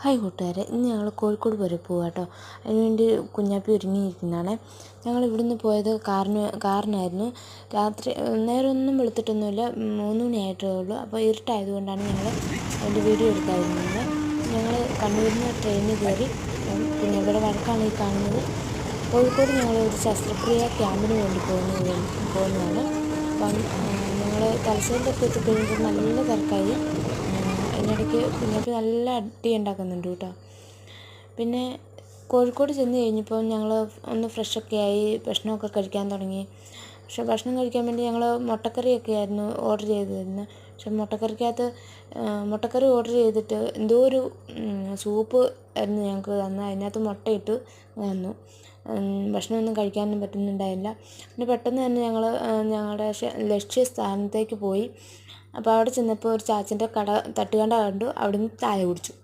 Hi കൂട്ടുകാരെ ഇന്ന് ഞങ്ങൾ കോഴിക്കോട് വരെ പോവാ കേട്ടോ അതിനുവേണ്ടി കുഞ്ഞാപ്പി ഒരുങ്ങിയിരിക്കുന്നതാണ് ഞങ്ങൾ ഇവിടുന്ന് പോയത് കാറിന് കാറിനായിരുന്നു. രാത്രി നേരം ഒന്നും വെളുത്തിട്ടൊന്നുമില്ല മൂന്ന് മണിയായിട്ടേ ഉള്ളൂ. അപ്പോൾ ഇരുട്ടായതുകൊണ്ടാണ് ഞങ്ങൾ അതിന്റെ വീഡിയോ എടുക്കാതിരുന്നത്. ഞങ്ങൾ കണ്ണൂരിൽ നിന്ന് ട്രെയിനിൽ കയറി ഇവിടെ വഴക്കാണ് ഈ കാണുന്നത്. കോഴിക്കോട് ഞങ്ങൾ ഒരു ശസ്ത്രക്രിയ ക്യാമ്പിന് വേണ്ടി പോകുന്നത് പോകുന്നതാണ്. അപ്പം ഞങ്ങൾ തലശ്ശേരിയിലൊക്കെ എത്തിക്കഴിയുമ്പോൾ നല്ല തിരക്കായി. അതിനിടയ്ക്ക് കുഞ്ഞാപ്പി നല്ല അടി ഉണ്ടാക്കുന്നുണ്ട് കേട്ടോ. പിന്നെ കോഴിക്കോട് ചെന്ന് കഴിഞ്ഞപ്പോൾ ഞങ്ങൾ ഒന്ന് ഫ്രഷൊക്കെ ആയി ഭക്ഷണമൊക്കെ കഴിക്കാൻ തുടങ്ങി. പക്ഷെ ഭക്ഷണം കഴിക്കാൻ വേണ്ടി ഞങ്ങൾ മുട്ടക്കറിയൊക്കെ ആയിരുന്നു ഓർഡർ ചെയ്തിരുന്നത് പക്ഷെ മുട്ടക്കറിക്കകത്ത് മുട്ടക്കറി ഓർഡർ ചെയ്തിട്ട് എന്തോ ഒരു സൂപ്പ് ആയിരുന്നു ഞങ്ങൾക്ക് തന്നത്. അതിനകത്ത് മുട്ടയിട്ട് തന്നു. ഭക്ഷണമൊന്നും കഴിക്കാനൊന്നും പറ്റുന്നുണ്ടായില്ല പിന്നെ പെട്ടെന്ന് തന്നെ ഞങ്ങൾ ഞങ്ങളുടെ ലക്ഷ്യസ്ഥാനത്തേക്ക് പോയി. അപ്പോൾ അവിടെ ചെന്നപ്പോൾ ഒരു ചാച്ചന്റെ കട തട്ടുകട കണ്ടു. അവിടുന്ന് ചായ കുടിച്ചു.